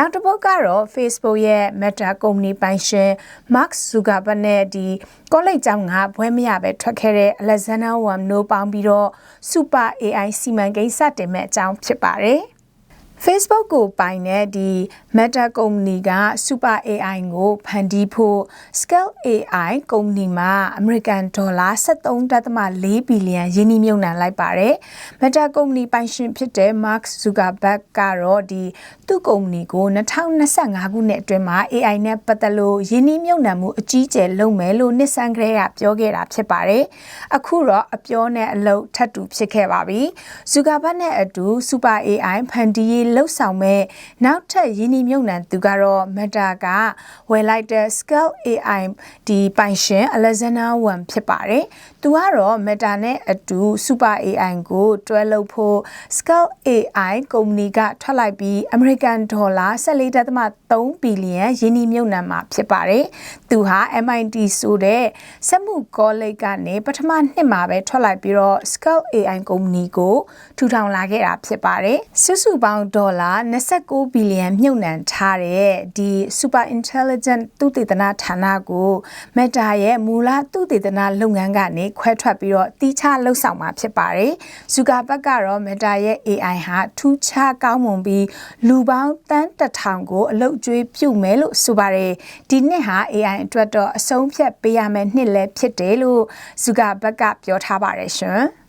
နောက်တစ်ပုတ်ကတော့ Facebook ရဲ့ Meta ကုမ္ပဏီပိုင်ရှင် Mark Zuckerberg နဲ့ဒီကောလိပ်ကျောင်းကဘွဲမရပဲထွက်ခဲ့တဲ့ Alexander Wang တို့ပေါင်းပြီးတော့ Super AI စီမံကိန်းစတင်မဲ့အကြောင်းဖြစ်ပါတယ်။ Facebook ကိုပိုင်တဲ့ဒီ Meta ကုမ္ပဏီက Super AI ကိုဖန်တီးဖို့ Scale AI ကုမ္ပဏီမှာအမေရိကန်ဒေါ်လာ73.4ဘီလီယံယင်းနှိမ့်မြုပ်နှံလိုက်ပါတယ်။ Meta ကုမ္ပဏီပိုင်ရှင်ဖြစ်တဲ့ Mark Zuckerberg ကတော့ဒီသူ့ကုမ္ပဏီကို2025ခုနှစ်အတွင်းမှာ AI နဲ့ပတ်သက်လို့ယင်းနှိမ့်မြုပ်နှံမှုအကြီးအကျယ်လုပ်မယ်လို့နှစ်ဆန်းကလေးကပြောခဲ့တာဖြစ်ပါတယ်။အခုတော့အပြောနဲ့အလုပ်ထပ်တူဖြစ်ခဲ့ပါပြီ။ Zuckerberg နဲ့အတူ Super AI ဖန်တီးရေးလှုပ်ဆောင်မဲ့နောက်ထပ်ယင်းနှမြုံနှံသူကတော့ Meta ကဝယ်လိုက်တဲ့ Scale AI ဒီပိုင်ရှင် Alexander Wang ဖြစ်ပါတယ်။သူကတော့ Meta နဲ့အတူ Super AI ကိုတွဲလုပ်ဖို့ Scale AI ကုမ္ပဏီကထွက်လိုက်ပြီး American ဒေါ်လာ14.3ဘီလီယံယင်းနှမြုံနှံမှာဖြစ်ပါတယ်။သူဟာ MIT ဆိုတဲ့စက်မှုကောလိပ်ကနေပထမနှစ်မှာပဲထွက်လိုက်ပြီးတော့ Scale AI ကုမ္ပဏီကိုထူထောင်လာခဲ့တာဖြစ်ပါတယ်။စုစုပေါင်းဒေါ်လာ29ဘီလီယံမြုပ်နှံထားတဲ့ဒီ Super Intelligent သုတေသနဌာနကို Meta ရဲ့မူလသုတေသနလုပ်ငန်းကနေခွဲထွက်ပြီးတော့တီးခြားလှုပ်ဆောင်မှာဖြစ်ပါတယ်။ Zuckerberg ကတော့ Meta ရဲ့ AI ဟာထူးခြားကောင်းမွန်ပြီးလူပေါင်းတန်းတထောင်ကိုအလုတ်ကျွေးပြုမယ်လို့ဆိုပါတယ်။ဒီနှစ်ဟာ AI အတွက်တော့အဆုံးဖြတ်ပေးရမယ့်နှစ်လည်းဖြစ်တယ်လို့ Zuckerberg ကပြောထားပါတယ်ရှင်။